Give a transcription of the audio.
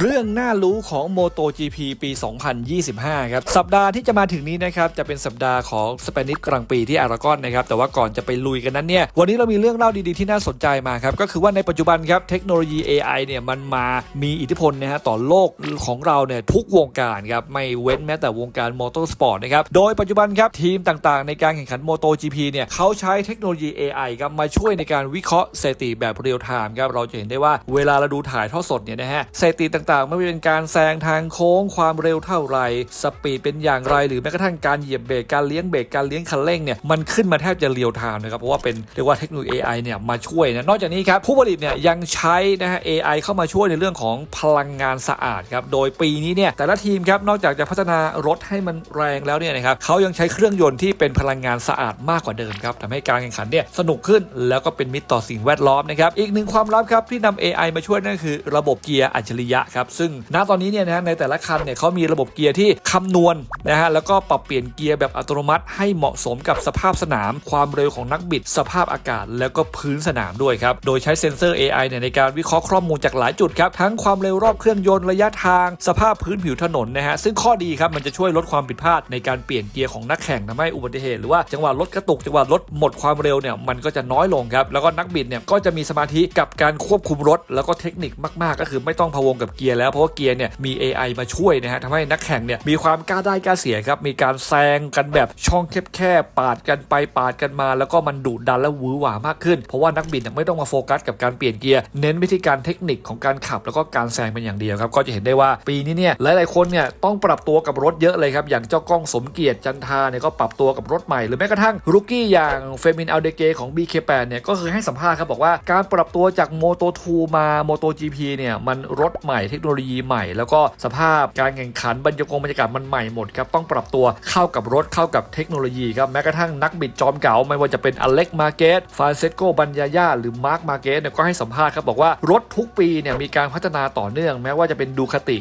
เรื่องน่ารู้ของ MotoGP ปี 2025 ครับ สัปดาห์ที่จะมาถึงนี้นะครับ จะเป็นสัปดาห์ของสเปนิสกลางปีที่อารากอนนะครับ แต่ว่าก่อนจะไปลุยกันนั้นเนี่ย วันนี้เรามีเรื่องเล่าดีๆที่น่าสนใจมาครับ ก็คือว่าในปัจจุบันครับ เทคโนโลยี AI เนี่ย มันมามีอิทธิพลนะฮะต่อโลกของเราเนี่ย ทุกวงการครับ ไม่เว้นแม้แต่วงการมอเตอร์สปอร์ตนะครับ โดยปัจจุบันครับทีมต่างๆ ในการแข่งขัน MotoGP เนี่ยเขาใช้เทคโนโลยี AI ครับมาช่วยในการวิเคราะห์สถิติแบบเรียลไทม์ครับเราจะเห็นได้ว่าเวลาเราดูถ่ายทอดสดเนี่ยนะฮะสถิติต่างๆ ไม่ว่าเป็นการแซงทางโค้งความเร็วเท่าไหร่สปีดเป็นอย่างไร หรือแม้กระทั่งการเหยียบเบรกการเลี้ยงเบรกการเลี้ยงคันเร่งเนี่ยมันขึ้นมาแทบจะเรียลไทม์นะครับเพราะว่าเป็นเรียกว่าเทคโนโลยี AI เนี่ยมาช่วยนะนอกจากนี้ครับผู้ผลิตเนี่ยยังใช้นะฮะ AI เข้ามาช่วยในเรื่องของพลังงานสะอาดครับโดยปีนี้เนี่ยแต่ละทีมครับนอกจากจะพัฒนารถให้มันแรงแล้วเนี่ยนะครับเขายังใช้เครื่องยนต์ที่เป็นพลังงานสะอาดมากกว่าเดิมครับทำให้การแข่งขันเนี่ยสนุกขึ้นแล้วก็เป็นมิตรต่อสิ่งแวดล้อมนะครับอีกหนึ่งความลับครับที่นำ AI มาช่วยนั่นคือ ระบบเกียร์อัจฉริยะครับซึ่งณตอนนี้เนี่ยนะฮะในแต่ละคันเนี่ยเขามีระบบเกียร์ที่คำนวณนะฮะแล้วก็ปรับเปลี่ยนเกียร์แบบอัตโนมัติ ให้เหมาะสมกับสภาพสนาม ความเร็วของนักบิด สภาพอากาศ แล้วก็พื้นสนามด้วยครับโดยใช้เซ็นเซอร์ AI เนี่ยในการวิเคราะห์ข้อมูลจากหลายจุดครับทั้งความเร็วรอบเครื่องยนต์ระยะทางสภาพพื้นผิวถนนนะฮะซึ่งข้อดีครับมันจะช่วยลดความผิดพลาดในการเปลี่ยนเกียร์ของนักแข่งทำให้อุบัติเหตุหรือว่าจังหวะรถกระตุกจังหวะรถหมดความเร็วเนี่ยมันก็จะน้อยลงครับแล้วก็นักบิดเนี่ยก็จะมีสมาธิกับการควบคุมรถ แล้วก็เทคนิคมากๆ ก็คือไม่ต้องพะวงกับเกียร์แล้วเพราะว่าเกียร์เนี่ยมี AI มาช่วยนะฮะทำให้นักแข่งเนี่ยมีความกล้าได้กล้าเสียครับมีการแซงกันแบบช่องแคบๆปาดกันไปปาดกันมา แล้วก็มันดุดันและวือหวามากขึ้น เพราะว่านักบินไม่ต้องมาโฟกัสกับการเปลี่ยนเกียร์เน้นวิธีการเทคนิคของการขับ แล้วก็การแซงเป็นอย่างเดียวครับก็จะเห็นได้ว่าปีนี้เนี่ยหลายๆคนเนี่ยต้องปรับตัวกับรถเยอะเลยครับอย่างเจ้ากล้องสมเกียรติจันทาเนี่ยก็ปรับตัวกับรถใหม่หรือแม้กระทั่งรุกี้อย่างเฟมินอัลเดเกของ BK8 เนี่ยก็คือให้สัมภาษณ์ครับบอกว่าการปรับตัวจาก Moto 2มา Moto GP เนี่ยมันรถใหม่เทคโนโลยีใหม่ แล้วก็สภาพการแข่งขันบรรยากาศบรรยากาศมันใหม่หมดครับต้องปรับตัวเข้ากับรถเข้ากับเทคโนโลยีครับแม้กระทั่งนักบิดจอมเก่า ไม่ว่าจะเป็นอเล็กมาเกสฟานเซโกบัญญาญาหรือมาร์คมาเกสเนี่ยก็ให้สัมภาษณ์ครับบอกว่ารถทุกปีเนี่ยมีการพัฒนาต่อเนื่อง แม้ว่าจะเป็นดูคติ